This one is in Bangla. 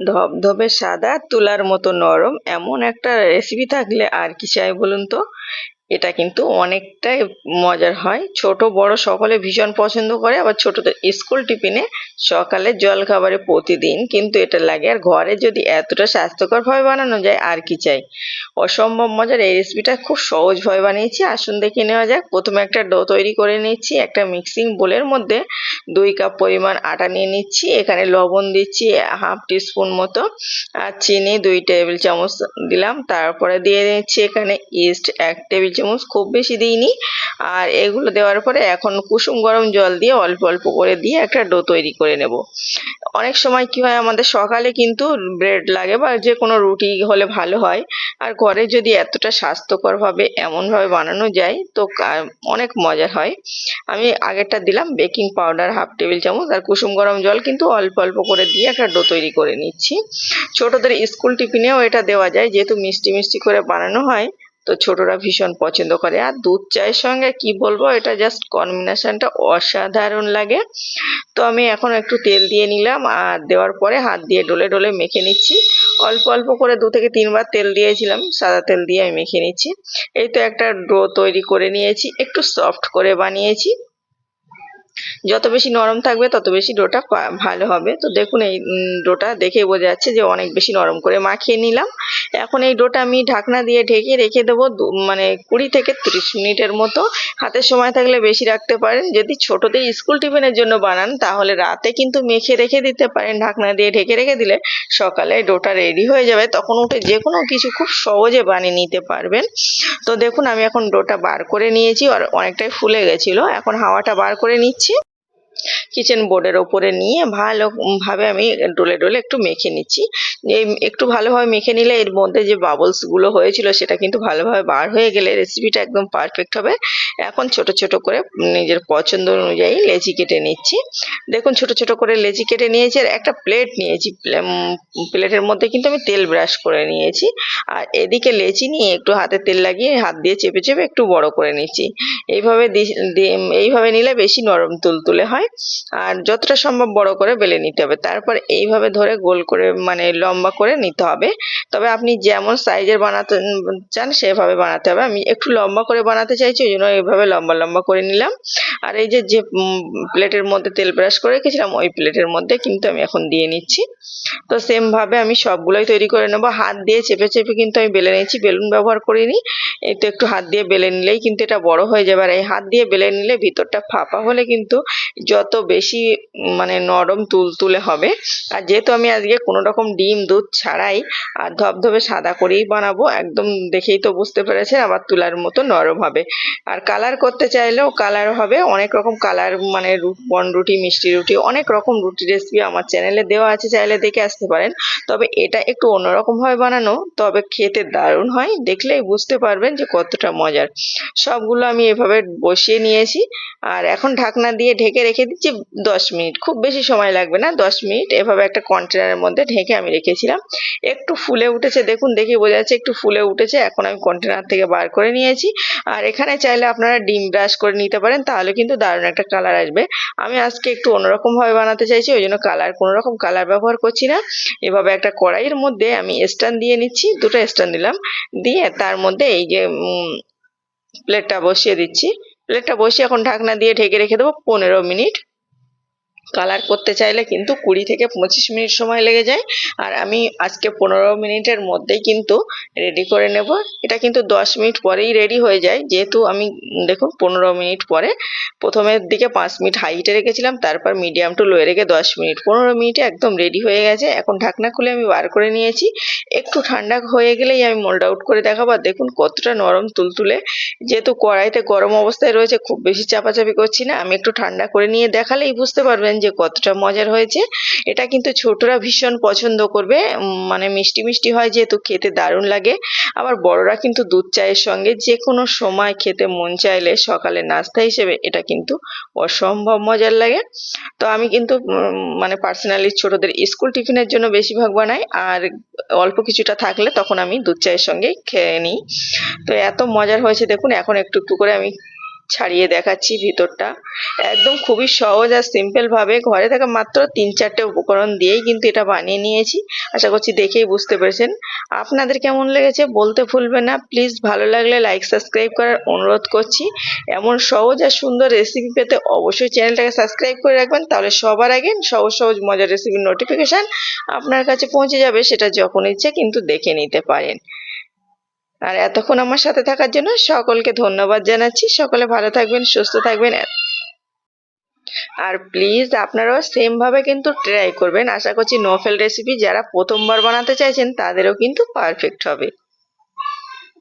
ধবধবে সাদা তুলার মতো নরম এমন একটা রেসিপি থাকলে আর কি চাই বলুন তো? এটা কিন্তু অনেকটাই মজার হয়। ছোট, বড় সকলে ভীষণ পছন্দ করে, আবার ছোটদের স্কুল টিফিনে সকালে জল খাবারে প্রতিদিন কিন্তু এটা লাগে। আর ঘরে যদি এতটা স্বাস্থ্যকরভাবে বানানো যায়, আর কি চাই? অসম্ভব মজার। এই রেসিপিটা খুব সহজভাবে বানিয়েছি। আসুন দেখে নেওয়া যাক। প্রথমে একটা ডো তৈরি করে নিচ্ছি একটা মিক্সিং বোলের মধ্যে দুই কাপ পরিমাণ আটা নিয়ে নিচ্ছি। এখানে লবণ দিচ্ছি হাফ টিস্পুন মতো, আর চিনি দুই টেবিল চামচ দিলাম। তারপরে দিয়ে নিচ্ছি এখানে ইস্ট এক টেবিল চামচ খুব বেশি দিইনি। আর এগুলো দেওয়ার পরে এখন কুসুম গরম জল দিয়ে অল্প অল্প করে দিয়ে একটা ডো তৈরি করে নেব। অনেক সময় কি হয়, আমাদের সকালে কিন্তু ব্রেড লাগে বা যে কোনো রুটি হলে ভালো হয়। আর ঘরে যদি এতটা স্বাস্থ্যকরভাবে এমনভাবে বানানো যায়, তো অনেক মজার হয়। আমি আগেরটা দিলাম, বেকিং পাউডার হাফ টেবিল চামচ আর কুসুম গরম জল কিন্তু অল্প অল্প করে দিয়ে একটা ডো তৈরি করে নিচ্ছি। ছোটদের স্কুল টিফিনেও এটা দেওয়া যায়, যেহেতু মিষ্টি মিষ্টি করে বানানো হয়। তো ছোটরা ভীষণ পছন্দ করে। আর দুধ চায়ের সঙ্গে কি বলব, এটা জাস্ট কম্বিনেশনটা অসাধারণ লাগে। তো আমি এখন একটু তেল দিয়ে নিলাম আর দেওয়ার পরে হাত দিয়ে ডলে ডলে মেখে নিচ্ছি। অল্প অল্প করে দু থেকে তিনবার তেল দিয়েছিলাম, সাদা তেল দিয়ে আমি মেখে নিচ্ছি। এই তো একটা ডো তৈরি করে নিয়েছি, একটু সফট করে বানিয়েছি। যত বেশি নরম থাকবে, তত বেশি ডোটা ভালো হবে। তো দেখুন, এই ডোটা দেখে বোঝা যাচ্ছে যে অনেক বেশি নরম করে মাখিয়ে নিলাম। এখন এই ডোটা আমি ঢাকনা দিয়ে ঢেকে রেখে দেবো মানে কুড়ি থেকে ত্রিশ মিনিটের মতো। হাতের সময় থাকলে বেশি রাখতে পারেন। যদি ছোটদের স্কুল টিফিনের জন্য বানান, তাহলে রাতে কিন্তু মেখে রেখে দিতে পারেন। ঢাকনা দিয়ে ঢেকে রেখে দিলে সকালে ডোটা রেডি হয়ে যাবে। তখন উঠে যে কোনো কিছু খুব সহজে বানিয়ে নিতে পারবেন। তো দেখুন, আমি এখন ডোটা বার করে নিয়েছি। আর অনেকটাই ফুলে গেছিল। এখন হাওয়াটা বার করে নিচ্ছি। কিচেন বোর্ডের ওপরে নিয়ে ভালোভাবে আমি ডলে ডলে একটু মেখে নিচ্ছি। একটু ভালোভাবে মেখে নিলে এর মধ্যে যে বাবলসগুলো হয়েছিল সেটা কিন্তু ভালোভাবে বার হয়ে গেলে রেসিপিটা একদম পারফেক্ট হবে। এখন ছোট ছোট করে নিজের পছন্দ অনুযায়ী লেচি কেটে নিচ্ছি। দেখুন ছোট ছোট করে লেচি কেটে নিয়েছি আর একটা প্লেট নিয়েছি। প্লেটের মধ্যে কিন্তু আমি তেল ব্রাশ করে নিয়েছি। আর এদিকে লেচি নিয়ে একটু হাতে তেল লাগিয়ে হাত দিয়ে চেপে চেপে একটু বড় করে নিচ্ছি। এইভাবে এইভাবে নিলে বেশি নরম তুলতুলে হয়। আর যতটা সম্ভব বড় করে বেলে নিতে হবে। তারপর এইভাবে ধরে গোল করে মানে লম্বা করে নিতে হবে। তবে আপনি যেমন সাইজের বানাতে চান, সেভাবে বানাতে হবে। আমি একটু লম্বা করে বানাতে চাইছি, ওই জন্য এইভাবে লম্বা লম্বা করে নিলাম। আর এই যে যে প্লেটের মধ্যে তেল ব্রাশ করে রেখেছিলাম, ওই প্লেটের মধ্যে কিন্তু আমি এখন দিয়ে নিচ্ছি। তো সেমভাবে আমি সবগুলোই তৈরি করে নেব। হাত দিয়ে চেপে চেপে কিন্তু আমি বেলে নিচ্ছি বেলুন ব্যবহার করিনি। তো একটু হাত দিয়ে বেলে নিলেই কিন্তু এটা বড় হয়ে যাবে। আর এই হাত দিয়ে বেলে নিলে ভিতরটা ফাঁপা হলে কিন্তু যত বেশি মানে নরম তুলতুলে হবে। আর যেহেতু আমি আজকে কোনো রকম ডিম, দুধ ছাড়াই আর ধবধবে সাদা করেই বানাবো, একদম দেখেই তো বুঝতে পেরেছেন আবার তুলার মতো নরম হবে। আর কালার করতে চাইলেও কালার হবে অনেক রকম কালার মানে বন রুটি, মিষ্টি রুটি, অনেক রকম রুটি রেসিপি আমার চ্যানেলে দেওয়া আছে, চাইলে দেখে আসতে পারেন। তবে এটা একটু অন্যরকমভাবে বানানো, তবে খেতে দারুণ হয়, দেখলেই বুঝতে পারবেন যে কতটা মজার। সবগুলো আমি এভাবে বসিয়ে নিয়েছি, আর এখন ঢাকনা দিয়ে ঢেকে রেখে দিচ্ছি দশ মিনিট। খুব বেশি সময় লাগবে না, দশ মিনিট। এভাবে একটা কন্টেনারের মধ্যে ঢেকে আমি রেখেছিলাম। একটু ফুলে উঠেছে, দেখুন, দেখে বোঝা যাচ্ছে একটু ফুলে উঠেছে। এখন আমি কন্টেনার থেকে বার করে নিয়েছি। আর এখানে চাইলে আপনারা ডিম ব্রাশ করে নিতে পারেন, তাহলে কিন্তু দারুণ একটা কালার আসবে। আমি আজকে একটু অন্যরকমভাবে বানাতে চাইছি, ওই জন্য কালার কোনো রকম কালার ব্যবহার করছি না। এভাবে একটা কড়াইয়ের মধ্যে আমি স্ট্যান্ড দিয়ে নিচ্ছি, দুটো স্ট্যান্ড দিলাম দিয়ে তার মধ্যে এই যে প্লেটটা বসিয়ে দিচ্ছি। প্লেটটা বসিয়ে এখন ঢাকনা দিয়ে ঢেকে রেখে দেবো পনেরো মিনিট। কালার করতে চাইলে কিন্তু কুড়ি থেকে পঁচিশ মিনিট সময় লেগে যায়। আর আমি আজকে পনেরো মিনিটের মধ্যেই কিন্তু রেডি করে নেব। এটা কিন্তু দশ মিনিট পরেই রেডি হয়ে যায়। যেহেতু আমি, দেখুন, পনেরো মিনিট পরে প্রথমের দিকে পাঁচ মিনিট হাইটে রেখেছিলাম, তারপর মিডিয়াম টু লোয়ে রেখে দশ মিনিট। পনেরো মিনিটে একদম রেডি হয়ে গেছে। এখন ঢাকনা খুলে আমি বার করে নিয়েছি। একটু ঠান্ডা হয়ে গেলেই আমি মোল্ড আউট করে দেখাবো। দেখুন, কতটা নরম তুলতুলে। যেহেতু কড়াইতে গরম অবস্থায় রয়েছে, খুব বেশি চাপাচাপি করছি না। আমি একটু ঠান্ডা করে নিয়ে দেখালেই বুঝতে পারবেন যে কতটা মজার হয়েছে। এটা কিন্তু ছোটরা ভীষণ পছন্দ করবে। মানে মিষ্টি মিষ্টি হয় যেহেতু খেতে দারুণ লাগে। আবার বড়রা কিন্তু দুধ চায়ের সঙ্গে যে কোনো সময় খেতে মন চাইলে সকালে নাস্তা হিসেবে এটা কিন্তু অসম্ভব মজার লাগে। তো আমি কিন্তু মানে পার্সোনালি ছোটদের স্কুল টিফিনের জন্য বেশিরভাগ বানাই। আর অল্প কিছুটা থাকলে তখন আমি দুধ চায়ের সঙ্গে খেয়ে নিই। তো এত মজার হয়েছে দেখুন, এখন একটু একটু করে আমি ছাড়িয়ে দেখাচ্ছি ভিতরটা। একদম খুবই সহজ আর সিম্পল ভাবে। ঘরে থাকা মাত্র তিন চারটে উপকরণ দিয়েই কিন্তু এটা বানিয়ে নিয়েছি। আশা করছি দেখেই বুঝতে পেরেছেন। আপনাদের কেমন লেগেছে বলতে ভুলবেন না। প্লিজ ভালো লাগলে লাইক সাবস্ক্রাইব করার অনুরোধ করছি। এমন সহজ আর সুন্দর রেসিপি পেতে অবশ্যই চ্যানেলটাকে সাবস্ক্রাইব করে রাখবেন। তাহলে সবার আগে সহজ সহজ মজার রেসিপির নোটিফিকেশান আপনার কাছে পৌঁছে যাবে। সেটা যখন ইচ্ছে কিন্তু দেখে নিতে পারেন। আর এতক্ষণ আমার সাথে থাকার জন্য সকলকে ধন্যবাদ জানাচ্ছি। সকলে ভালো থাকবেন, সুস্থ থাকবেন। আর প্লিজ আপনারাও সেমভাবে কিন্তু ট্রাই করবেন। আশা করছি নোফেল রেসিপি যারা প্রথমবার বানাতে চাইছেন, তাদেরও কিন্তু পারফেক্ট হবে।